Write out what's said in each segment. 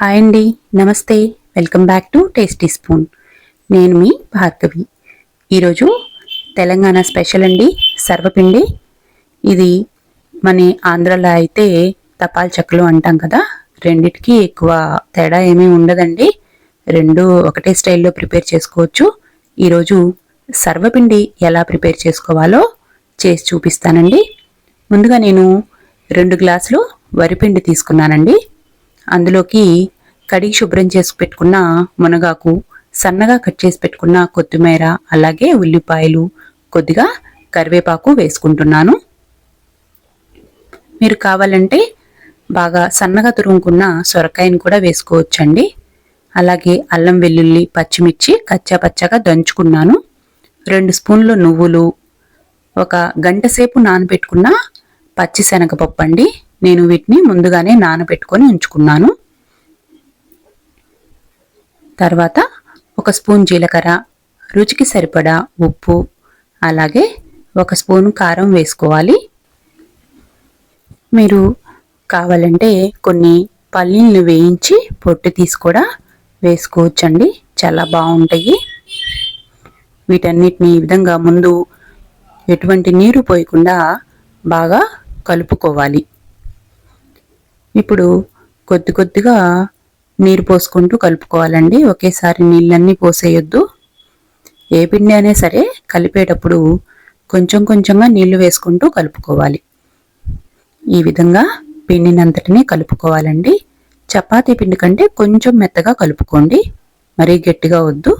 Hi అండి నమస్తే. Welcome back to tasty spoon. నేను మీ భార్గవి. ఈరోజు తెలంగాణ స్పెషల్ అండి సర్వపిండి. ఇది మన ఆంధ్రలో అయితే తపాల్ చెక్కలు అంటాం కదా రెండిటికి ఎక్కువ తేడా ఏమీ ఉండదండి. రెండు ఒకటే స్టైల్లో ప్రిపేర్ చేసుకోవచ్చు. ఈరోజు సర్వపిండి ఎలా ప్రిపేర్ చేసుకోవాలో చేసి చూపిస్తానండి. ముందుగా నేను రెండు గ్లాసులు వరిపిండి తీసుకున్నానండి. అందులోకి కడిగి శుభ్రం చేసి పెట్టుకున్న మునగాకు సన్నగా కట్ చేసి పెట్టుకున్న కొత్తిమీర అలాగే ఉల్లిపాయలు కొద్దిగా కరివేపాకు వేసుకుంటున్నాను. మీరు కావాలంటే బాగా సన్నగా తురుముకున్న సొరకాయని కూడా వేసుకోవచ్చండి. అలాగే అల్లం వెల్లుల్లి పచ్చిమిర్చి కచ్చా పచ్చగా దంచుకున్నాను. రెండు స్పూన్లు నువ్వులు ఒక గంట సేపు నానబెట్టుకున్న పచ్చిశనగపప్పు అండి నేను వీటిని ముందుగానే నానబెట్టుకొని ఉంచుకున్నాను. తర్వాత ఒక స్పూన్ జీలకర్ర రుచికి సరిపడా ఉప్పు అలాగే ఒక స్పూన్ కారం వేసుకోవాలి. మీరు కావాలంటే కొన్ని పల్లీలను వేయించి పొట్టు తీసి కూడా వేసుకోవచ్చండి. చాలా బాగుంటాయి. వీటన్నిటిని ఈ విధంగా ముందు ఎటువంటి నీరు పోయకుండా బాగా కలుపుకోవాలి. ఇప్పుడు కొద్ది కొద్దిగా నీరు పోసుకుంటూ కలుపుకోవాలండి. ఒకేసారి నీళ్ళన్నీ పోసేయొద్దు. ఏ పిండి అయినా సరే కలిపేటప్పుడు కొంచెం కొంచెంగా నీళ్ళు వేసుకుంటూ కలుపుకోవాలి. ఈ విధంగా పిండినంతటినీ కలుపుకోవాలండి. చపాతీ పిండి కంటే కొంచెం మెత్తగా కలుపుకోండి. మరీ గట్టిగా వద్దు.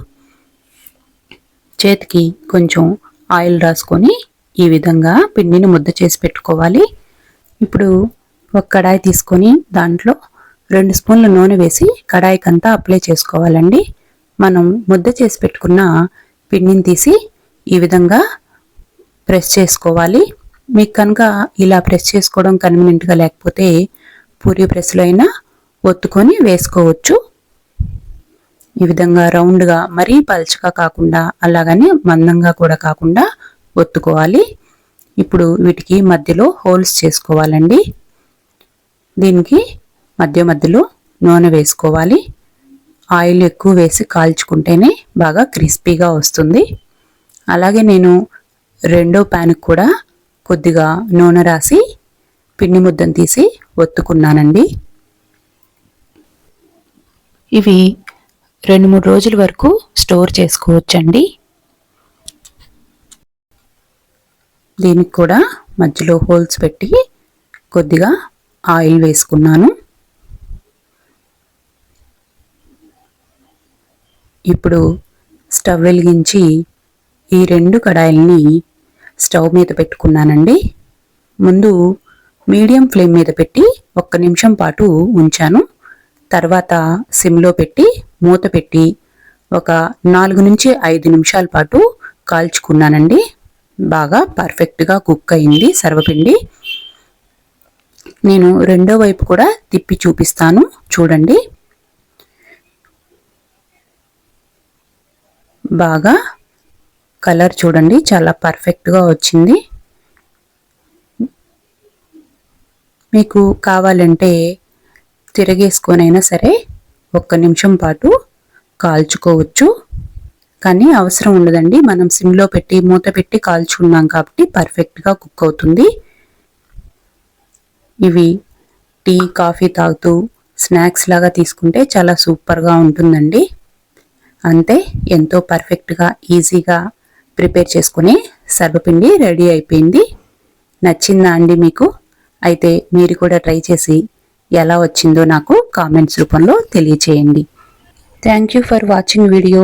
చేతికి కొంచెం ఆయిల్ రాసుకొని ఈ విధంగా పిండిని ముద్ద చేసి పెట్టుకోవాలి. ఇప్పుడు ఒక కడాయి తీసుకొని దాంట్లో రెండు స్పూన్ల నూనె వేసి కడాయికంతా అప్లై చేసుకోవాలండి. మనం ముద్ద చేసి పెట్టుకున్న పిండిని తీసి ఈ విధంగా ప్రెస్ చేసుకోవాలి. మీకు కనుక ఇలా ప్రెస్ చేసుకోవడం కన్వీనియంట్గా లేకపోతే పూరి ప్రెస్లో అయినా ఒత్తుకొని వేసుకోవచ్చు. ఈ విధంగా రౌండ్గా మరీ పల్చగా కాకుండా అలాగని మందంగా కూడా కాకుండా ఒత్తుకోవాలి. ఇప్పుడు వీటికి మధ్యలో హోల్స్ చేసుకోవాలండి. దీనికి మధ్య మధ్యలో నూనె వేసుకోవాలి. ఆయిల్ ఎక్కువ వేసి కాల్చుకుంటేనే బాగా క్రిస్పీగా వస్తుంది. అలాగే నేను రెండో ప్యాన్కి కూడా కొద్దిగా నూనె రాసి పిండి ముద్దను తీసి ఒత్తుకున్నానండి. ఇవి రెండు మూడు రోజుల వరకు స్టోర్ చేసుకోవచ్చండి. దీనికి కూడా మధ్యలో హోల్స్ పెట్టి కొద్దిగా ఆయిల్ వేసుకున్నాను. ఇప్పుడు స్టవ్ వెలిగించి ఈ రెండు కడాయిల్ని స్టవ్ మీద పెట్టుకున్నానండి. ముందు మీడియం ఫ్లేమ్ మీద పెట్టి ఒక్క నిమిషం పాటు ఉంచాను. తర్వాత సిమ్లో పెట్టి మూత పెట్టి ఒక నాలుగు నుంచి ఐదు నిమిషాల పాటు కాల్చుకున్నానండి. బాగా పర్ఫెక్ట్గా కుక్ అయింది సర్వపిండి. నేను రెండో వైపు కూడా తిప్పి చూపిస్తాను. చూడండి. బాగా కలర్ చూడండి. చాలా పర్ఫెక్ట్గా వచ్చింది. మీకు కావాలంటే తిరగేసుకొనైనా సరే ఒక్క నిమిషం పాటు కాల్చుకోవచ్చు. కానీ అవసరం ఉండదండి. మనం సిమ్లో పెట్టి మూత పెట్టి కాల్చుకున్నాం కాబట్టి పర్ఫెక్ట్గా కుక్ అవుతుంది. ఇవి టీ కాఫీ తాగుతూ స్నాక్స్ లాగా తీసుకుంటే చాలా సూపర్గా ఉంటుందండి. అంతే ఎంతో పర్ఫెక్ట్గా ఈజీగా ప్రిపేర్ చేసుకుని సర్వపిండి రెడీ అయిపోయింది. నచ్చిందా అండి మీకు? అయితే మీరు కూడా ట్రై చేసి ఎలా వచ్చిందో నాకు కామెంట్స్ రూపంలో తెలియచేయండి. Thank you for watching video.